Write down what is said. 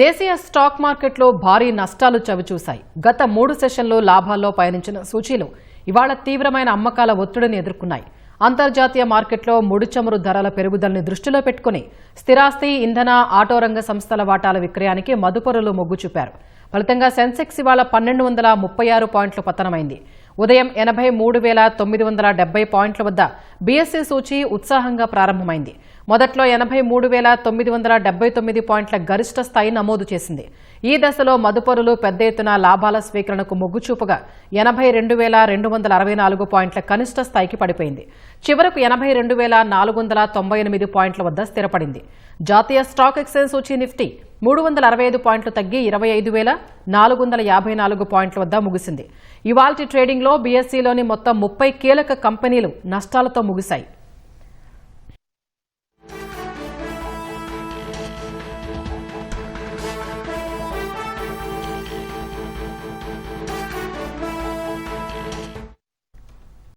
దేశీయ స్టాక్ మార్కెట్లో భారీ నష్టాలు చవిచూశాయి. గత మూడు సెషన్లు లాభాల్లో పయనించిన సూచీలు ఇవాళ తీవ్రమైన అమ్మకాల ఒత్తిడిని ఎదుర్కొన్నాయి. అంతర్జాతీయ మార్కెట్లో ముడిచమురు ధరల పెరుగుదలని దృష్టిలో పెట్టుకుని స్థిరాస్తి ఇంధన ఆటో రంగ సంస్థల వాటాల విక్రయానికి మదుపరులు మొగ్గు చూపారు. ఫలితంగా సెన్సెక్స్ ఇవాళ పన్నెండు వందల ముప్పై ఆరు పాయింట్లు పతనమైంది. ఉదయం ఎనభై మూడు వేల తొమ్మిది వందల డెబ్బై పాయింట్ల వద్ద బీఎస్సీ సూచి ఉత్సాహంగా ప్రారంభమైంది. మొదట్లో ఎనభై మూడు వేల తొమ్మిది వందల డెబ్బై తొమ్మిది పాయింట్ల గరిష్ట స్థాయి నమోదు చేసింది. ఈ దశలో మదుపరులు పెద్ద ఎత్తున లాభాల స్వీకరణకు మొగ్గుచూపగా ఎనభై రెండు వేల రెండు వందల అరవై నాలుగు పాయింట్ల కనిష్ట స్థాయికి పడిపోయింది. చివరకు ఎనభై రెండు వేల నాలుగు వందల తొంభై ఎనిమిది పాయింట్ల వద్ద స్థిరపడింది. జాతీయ స్టాక్ ఎక్స్చేంజ్ సూచి నిఫ్టీ మూడు వందల అరవై ఐదు పాయింట్లు తగ్గి ఇరవై ఐదు వేల నాలుగు వందల యాభై నాలుగు పాయింట్ల వద్ద ముగిసింది. ఇవాల్టి ట్రేడింగ్లో బీఎస్సీలోని మొత్తం ముప్పై కీలక కంపెనీలు నష్టాలతో ముగిశాయి.